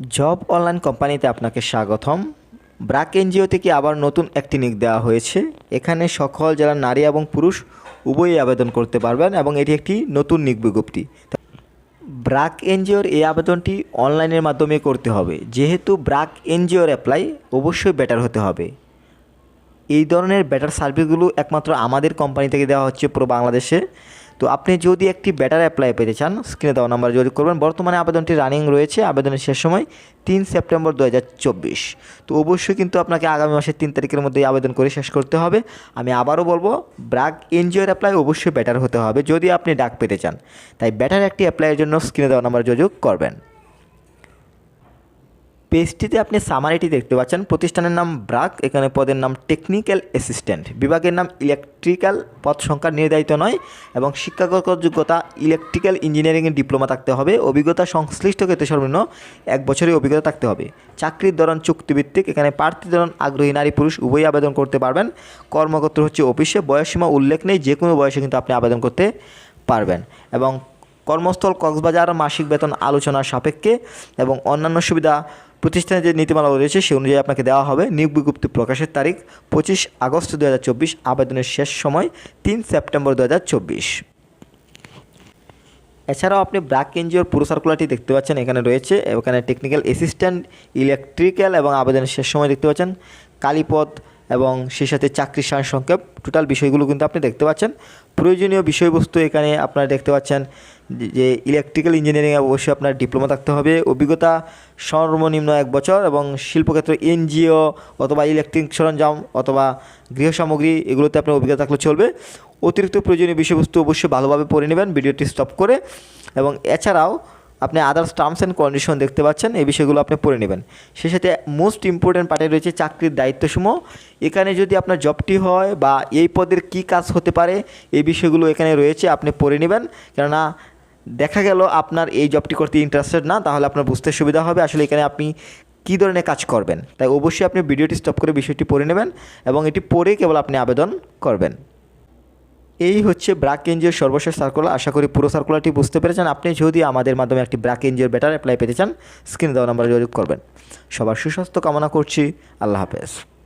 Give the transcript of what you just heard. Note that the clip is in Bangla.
জব অনলাইন কোম্পানিতে আপনাকে স্বাগতম। ব্রাক এনজিও থেকে আবার নতুন একটি নিক দেওয়া হয়েছে? এখানে সকল যারা নারী এবং পুরুষ উভয়ই আবেদন করতে পারবেন এবং এটি একটি নতুন নিক বিজ্ঞপ্তি। ব্রাক এনজিওর এই আবেদনটি অনলাইনের মাধ্যমে করতে হবে। যেহেতু ব্রাক এনজিওর অ্যাপ্লাই অবশ্যই বেটার হতে হবে। এই ধরনের বেটার সার্ভিসগুলো একমাত্র আমাদের কোম্পানি থেকে দেওয়া হচ্ছে পুরো বাংলাদেশে। তো আপনি যদি একটি ব্যাটার অ্যাপ্লাই পেতে চান স্ক্রিনে দেওয়া নাম্বার যোগাযোগ করবেন। বর্তমানে আবেদনটি রানিং রয়েছে, আবেদনের শেষ সময় তিন সেপ্টেম্বর দু হাজার চব্বিশ। তো অবশ্যই কিন্তু আপনাকে আগামী মাসের তিন তারিখের মধ্যেই আবেদন করে শেষ করতে হবে। আমি আবারও বলব ব্রাক এনজিওর অ্যাপ্লাই অবশ্যই ব্যাটার হতে হবে যদি আপনি ডাক পেতে চান। তাই ব্যাটার একটি অ্যাপ্লাইয়ের জন্য স্ক্রিনে দেওয়া নাম্বার যোগাযোগ করবেন। পেজটিতে আপনি সামারিটি দেখতে পাচ্ছেন। প্রতিষ্ঠানের নাম ব্রাক, এখানে পদের নাম টেকনিক্যাল অ্যাসিস্ট্যান্ট বিভাগের নাম ইলেকট্রিক্যাল পদ সংখ্যা নির্ধারিত নয়, এবং শিক্ষাগত যোগ্যতা ইলেকট্রিক্যাল ইঞ্জিনিয়ারিংয়ের ডিপ্লোমা থাকতে হবে। অভিজ্ঞতা সংশ্লিষ্ট ক্ষেত্রে সর্বনিম্ন এক বছরের অভিজ্ঞতা থাকতে হবে। চাকরির ধরন চুক্তিভিত্তিক, এখানে প্রার্থী ধরন আগ্রহী নারী পুরুষ, উভয়ই আবেদন করতে পারবেন। কর্মক্ষেত্র হচ্ছে অফিসে বয়সসীমা উল্লেখ নেই যে কোনো বয়সে কিন্তু আপনি আবেদন করতে পারবেন। এবং কর্মস্থল কক্সবাজার মাসিক বেতন আলোচনার সাপেক্ষে এবং অন্যান্য সুবিধা প্রতিষ্ঠানের যে নীতিমালা রয়েছে, সে অনুযায়ী আপনাকে দেওয়া হবে। নিয়োগ বিজ্ঞপ্তি প্রকাশের তারিখ পঁচিশ আগস্ট দুহাজার চব্বিশ। আবেদনের শেষ সময় তিন সেপ্টেম্বর দু হাজার চব্বিশ। এছাড়াও আপনি ব্রাক এনজিওর পুরো সার্কুলারটি দেখতে পাচ্ছেন। এখানে রয়েছে এখানে টেকনিক্যাল অ্যাসিস্ট্যান্ট, ইলেকট্রিক্যাল এবং আবেদনের শেষ সময় দেখতে পাচ্ছেন। কালীপথ এবং সেই সাথে চাকরির সার সংক্ষেপ। টোটাল বিষয়গুলো কিন্তু আপনি দেখতে পাচ্ছেন। প্রয়োজনীয় বিষয়বস্তু এখানে আপনারা দেখতে পাচ্ছেন। যে ইলেকট্রিক্যাল ইঞ্জিনিয়ারিং অবশ্যই আপনার ডিপ্লোমা থাকতে হবে। অভিজ্ঞতা সর্বনিম্ন এক বছর এবং শিল্পক্ষেত্র এনজিও অথবা ইলেকট্রিক সরঞ্জাম অথবা গৃহ সামগ্রী এগুলোতে আপনার অভিজ্ঞতা থাকলে চলবে। অতিরিক্ত প্রয়োজনীয় বিষয়বস্তু অবশ্যই ভালোভাবে পড়ে নেবেন, ভিডিওটি স্টপ করে এবং এছাড়াও আপনি আদার্স টার্মস অ্যান্ড কন্ডিশন দেখতে পাচ্ছেন, এই বিষয়গুলো আপনি পড়ে নেবেন। সেই সাথে মোস্ট ইম্পর্ট্যান্ট পার্টে রয়েছে চাকরির দায়িত্বসমূহ। এখানে যদি আপনার জবটি হয় বা এই পদের কী কাজ হতে পারে, এই বিষয়গুলো এখানে রয়েছে, আপনি পড়ে নেবেন। কেননা দেখা গেল আপনার এই জবটি করতে ইন্টারেস্টেড না, তাহলে আপনার বুঝতে সুবিধা হবে আসলে এখানে আপনি কী ধরনের কাজ করবেন। তাই অবশ্যই আপনি ভিডিওটি স্টপ করে বিষয়টি পড়ে নেবেন এবং এটি পড়ে কেবল আপনি আবেদন করবেন। এই হচ্ছে ব্রাক এনজিওর সর্বশেষ সার্কুলার আশা করি পুরো সার্কুলারটি বুঝতে পেরেছেন। আপনি যদি আমাদের মাধ্যমে একটি ব্রাক এনজিওর বেটার অ্যাপ্লাই পেতে চান স্ক্রিনে দেওয়া নাম্বারে যোগাযোগ করবেন। সবার সুস্বাস্থ্য কামনা করছি। আল্লাহ হাফেজ।